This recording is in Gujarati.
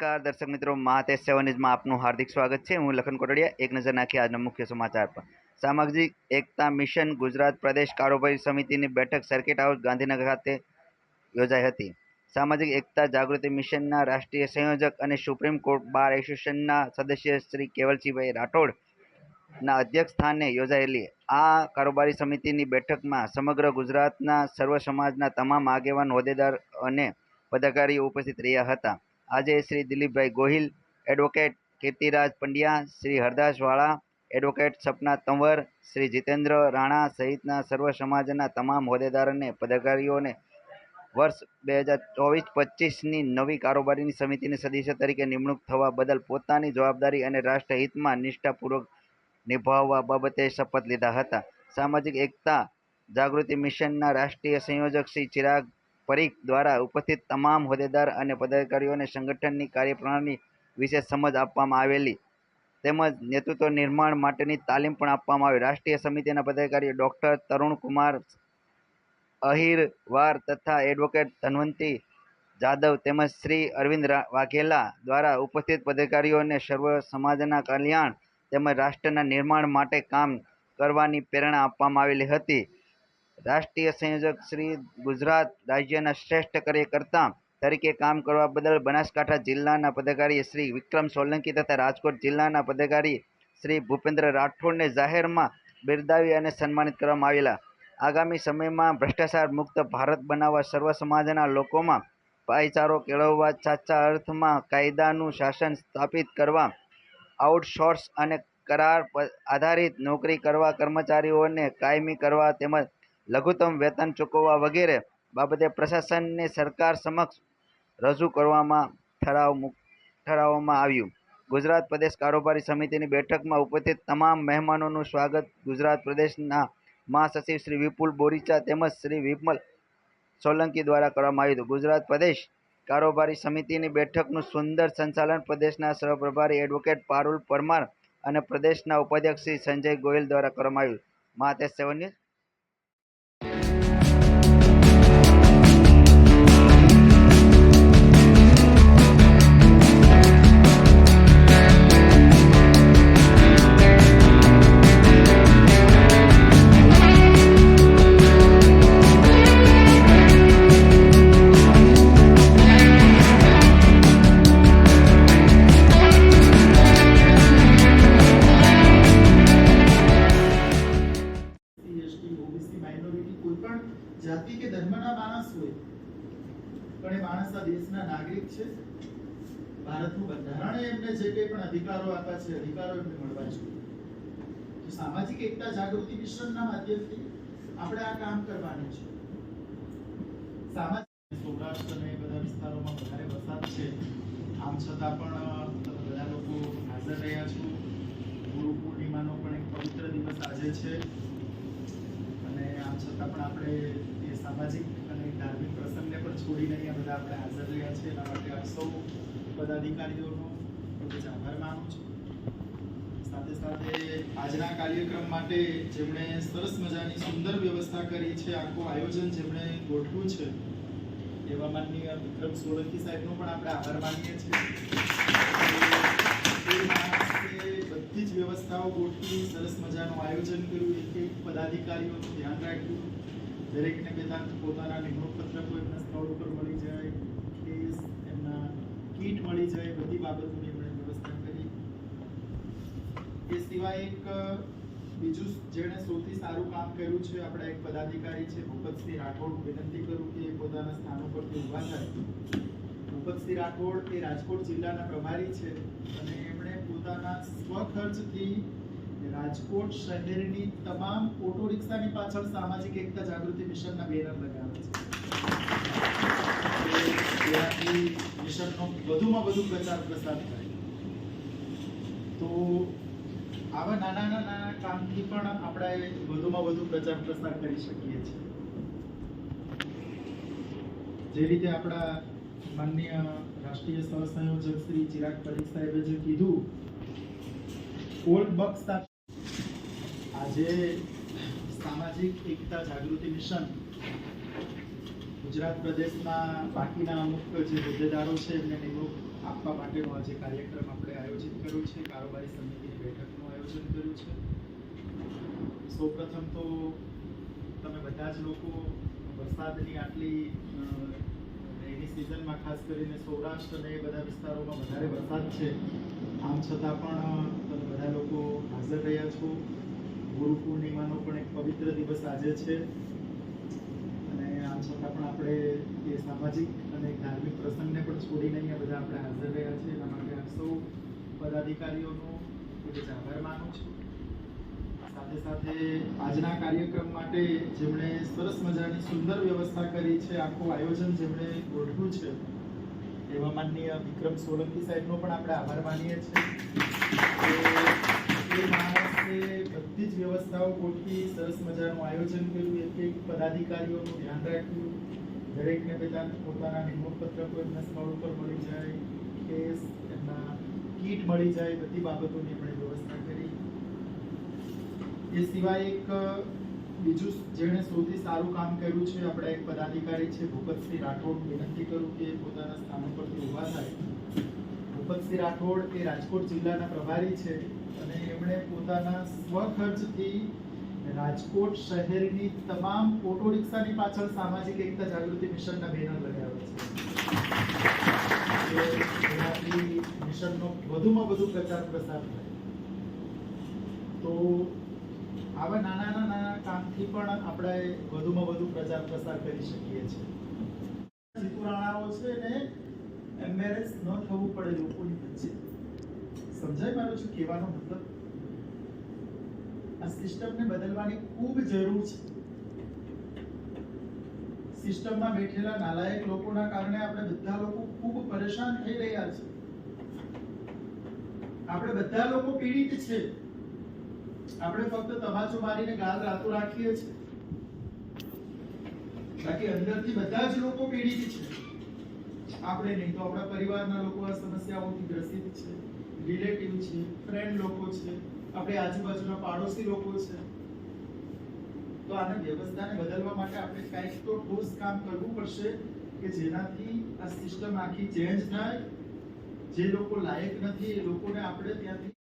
નમસ્કાર, દર્શક મિત્રો, મહાતેજ સેવન ન્યૂઝમાં આપનું હાર્દિક સ્વાગત છે. હું લખન કોટડિયા, એક નજર નાખી આજના મુખ્ય સમાચાર પર. સામાજિક એકતા મિશન ગુજરાત પ્રદેશ કારોબારી સમિતિની બેઠક સર્કિટ હાઉસ ગાંધીનગર ખાતે યોજાઈ હતી. સામાજિક એકતા જાગૃતિ મિશનના રાષ્ટ્રીય સંયોજક અને સુપ્રીમ કોર્ટ બાર એસોસિએશનના સદસ્ય શ્રી કેવલસિંહભાઈ રાઠોડ ના અધ્યક્ષ સ્થાને યોજાયેલી આ કારોબારી સમિતિની બેઠકમાં સમગ્ર ગુજરાતના સર્વ સમાજના તમામ આગેવાન હોદ્દેદાર અને પદાધિકારીઓ ઉપસ્થિત રહ્યા હતા. આજે શ્રી દિલીપભાઈ ગોહિલ એડવોકેટ કીર્તિરાજ પંડ્યા, શ્રી હરદાસ વાળા એડવોકેટ સપના તંવર, શ્રી જીતેન્દ્ર રાણા સહિતના સર્વ સમાજના તમામ હોદ્દેદારોને પદાધિકારીઓને વર્ષ બે હજાર ચોવીસ પચીસની નવી કારોબારીની સમિતિની સદસ્ય તરીકે નિમણૂક થવા બદલ પોતાની જવાબદારી અને રાષ્ટ્રહિતમાં નિષ્ઠાપૂર્વક નિભાવવા બાબતે શપથ લીધા હતા. સામાજિક એકતા જાગૃતિ મિશનના રાષ્ટ્રીય સંયોજક શ્રી ચિરાગ પરીખ દ્વારા ઉપસ્થિત તમામ હોદ્દેદાર અને પદાધિકારીઓને સંગઠનની કાર્યપ્રણાલી વિશે સમજ આપવામાં આવેલી. તેમજ નેતૃત્વ નિર્માણ માટેની તાલીમ પણ આપવામાં આવી. રાષ્ટ્રીય સમિતિના પદાધિકારીઓ ડૉક્ટર તરુણ કુમાર અહિરવાર તથા એડવોકેટ ધનવંતી જાદવ તેમજ શ્રી અરવિંદ વાઘેલા દ્વારા ઉપસ્થિત પદાધિકારીઓને સર્વ સમાજના કલ્યાણ તેમજ રાષ્ટ્રના નિર્માણ માટે કામ કરવાની પ્રેરણા આપવામાં આવેલી હતી. રાષ્ટ્રીય સંયોજક શ્રી ગુજરાત રાજ્યના શ્રેષ્ઠ કાર્યકર્તા તરીકે કામ કરવા બદલ બનાસકાંઠા જિલ્લાના પદાધિકારી શ્રી વિક્રમ સોલંકી તથા રાજકોટ જિલ્લાના પદાધિકારી શ્રી ભૂપેન્દ્ર રાઠોડને જાહેરમાં બિરદાવી અને સન્માનિત કરવામાં આવેલા. આગામી સમયમાં ભ્રષ્ટાચાર મુક્ત ભારત બનાવવા સર્વ સમાજના લોકોમાં ભાઈચારો કેળવવા સાચા અર્થમાં કાયદાનું શાસન સ્થાપિત કરવા, આઉટસોર્સ અને કરાર આધારિત નોકરી કરવા કર્મચારીઓને કાયમી કરવા તેમજ લઘુત્તમ વેતન ચૂકવવા વગેરે બાબતે પ્રશાસનને સરકાર સમક્ષ રજૂ કરવામાં ઠરાવ ઠરાવવામાં આવ્યું. ગુજરાત પ્રદેશ કારોબારી સમિતિની બેઠકમાં ઉપસ્થિત તમામ મહેમાનોનું સ્વાગત. ગુજરાત પ્રદેશના મહાસચિવ શ્રી વિપુલ બોરીચા તેમજ શ્રી વિમલ સોલંકી દ્વારા કરવામાં આવ્યું હતું. ગુજરાત પ્રદેશ કારોબારી સમિતિની બેઠકનું સુંદર સંચાલન પ્રદેશના સહપ્રભારી એડવોકેટ પારુલ પરમાર અને પ્રદેશના ઉપાધ્યક્ષ શ્રી સંજય ગોયલ દ્વારા કરવામાં આવ્યું. મહાતેજ સેવન પણ એ માણસ આ દેશના નાગરિક છે. ભારતનું બંધારણ એમને જે કંઈ પણ અધિકારો આપ્યા છે, અધિકારો એમને મળવા જોઈએ. સામાજિક એકતા જાગૃતિ મિશનના માધ્યમથી આપણે આ કામ કરવાનું છે. સામાજિક સૌરાષ્ટ્ર અને બધા વિસ્તારોમાં વધારે વરસાદ છે. આમ છતાં પણ બધા લોકો હાજર રહ્યા છો. ગુરુ પૂર્ણિમાનો પણ એક પવિત્ર દિવસ આજે છે. અને આમ છતાં પણ આપણે એ સામાજિક અને ધાર્મિક પ્રસંગને પણ છોડીને અહીંયા બધા આપણે હાજર રહ્યા છીએ. એના માટે આપ સૌ પદાધિકારીઓનો ખૂબ જ આભાર માનું છું. સાથે સાથે આજના કાર્યક્રમ માટે જેમણે સરસ મજાની સુંદર વ્યવસ્થા કરી છે, આખું આયોજન જેમણે ગોઠવ્યું છે, એવા માનનીય વિક્રમ સોલંકી સાહેબનો પણ આપણે આભાર માનીએ છીએ. બધી જ વ્યવસ્થાઓ ગોઠવી સરસ મજાનું આયોજન કર્યું. એક એક પદાધિકારીઓનું ધ્યાન રાખ્યું. દરેકને બેદાંત પોતાના નિમણૂક એમના સ્થળ ઉપર મળી જાય, કેસ, એમના કીટ મળી જાય, બધી બાબતોની એમણે વ્યવસ્થા કરી. એ સિવાય એક બીજું જેણે સૌથી સારું કામ કર્યું છે, આપણા એક પદાધિકારી છે, ભૂપતસિંહ રાઠોડ, વિનંતી કરું કે એ પોતાના સ્થાન ઉપરથી ઊભા થાય. ભૂપતસિંહ રાઠોડ એ રાજકોટ જિલ્લાના પ્રભારી છે અને એમણે પોતાના સ્વખર્ચથી રાજકોટ શહેરની તમામ ઓટો રિક્ષાની પાછળ સામાજિક એકતા જાગૃતિ મિશનના બેનર લગાવે છે. વધુમાં વધુ પ્રચાર પ્રસાર કરી શકીએ છીએ. જે રીતે આપણા માનનીય રાષ્ટ્રીય સહસંયોજક શ્રી ચિરાગ પરીખ સાહેબે જે કીધું, ઓલ્ડ બક્સ આજે સામાજિક એકતા જાગૃતિ મિશન ગુજરાત પ્રદેશના બાકીના અમુક જે હોદ્દેદારો છે, એમને નિમણૂક આપવા માટેનો આજે કાર્યક્રમ આપણે આયોજિત કર્યો છે, કારોબારી સમિતિની બેઠકનું આયોજન કર્યું છે. સૌપ્રથમ તો તમે બધા જ લોકો વરસાદની આટલી એની સિઝનમાં ખાસ કરીને સૌરાષ્ટ્ર અને એ બધા વિસ્તારોમાં વધારે વરસાદ છે. આમ છતાં પણ તમે બધા લોકો હાજર રહ્યા છો. ગુરુ પૂર્ણિમાનો પણ એક પવિત્ર દિવસ આજે છે. અને આમ છતાં પણ આપણે એ સામાજિક અને ધાર્મિક પ્રસંગને પણ છોડીને અહીંયા બધા આપણે હાજર રહ્યા છીએ. એના માટે આપ સૌ પદાધિકારીઓનો ખૂબ આભાર માનું છું. સાથે સાથે આજના કાર્યક્રમ માટે જેમણે સરસ મજાની સુંદર વ્યવસ્થા કરી છે, આખું આયોજન જેમણે ગોઠવ્યું છે, એવા માનનીય વિક્રમ સોલંકી સાહેબનો પણ આપણે આભાર માનીએ છીએ. એ માણસે વ્યવસ્થાઓ ગોઠવી સરસ મજાનું આયોજન કર્યું એક એક પદાધિકારીઓનું ધ્યાન રાખ્યું. દરેકને બધા પોતાના નિમણૂક પત્રકો એમના સ્થળ ઉપર મળી જાય કે એમના કીટ મળી જાય, બધી બાબતોની એમણે વ્યવસ્થા કરી. એ સિવાય એક બીજું જેણે સૌથી સારું કામ કર્યું છે, આપણા એક પદાધિકારી છે, ભૂપતસિંહ રાઠોડ વિનંતી કરું કે પોતાના સ્થાનો પરથી ઊભા થાય. ભૂપતસિંહ રાઠોડ એ રાજકોટ જિલ્લાના પ્રભારી છે. અને એમણે પોતાના સ્વખર્ચથી રાજકોટ શહેરની તમામ ઓટો રિક્ષાની પાછળ સામાજિક એકતા જાગૃતિ મિશનના બેનર લગાવ્યા છે. એનાથી મિશનનો વધુમાં વધુ પ્રચાર પ્રસાર થાય. તો આવા નાના નાના કામથી પણ આપણે વધુમાં વધુ પ્રચાર પ્રસાર કરી શકીએ છીએ. જીતુ રાણાઓ છે ને એમ્બેરેસ ન થવું પડે લોકોની વચ્ચે. સમજાય મારો છું, કહેવાનો મતલબ? આ સિસ્ટમને બદલવાની ખૂબ જરૂર છે. સિસ્ટમમાં બેઠેલા નાલાયક લોકોના કારણે આપણે બધા લોકો ખૂબ પરેશાન થઈ રહ્યા છે. આપણે બધા લોકો પીડિત છે. આપણે ફક્ત તમાચો મારીને ગાલ રાતો રાખીએ છીએ. બાકી અંદરથી બધા જ લોકો પીડિત છે. આપણે નહીં તો આપણા પરિવારના લોકો આ સમસ્યાઓથી ગ્રસિત છે. રિલેટિવ છે ફ્રેન્ડ લોકો છે, આપણે આજુબાજુના પાડોશી લોકો છે. તો આને વ્યવસ્થાને બદલવા માટે આપણે કંઈક તો ઠોસ કામ કરવું પડશે કે જેનાથી આ સિસ્ટમ આખી ચેન્જ થાય. જે લોકો લાયક નથી, એ લોકોને આપણે ત્યાંથી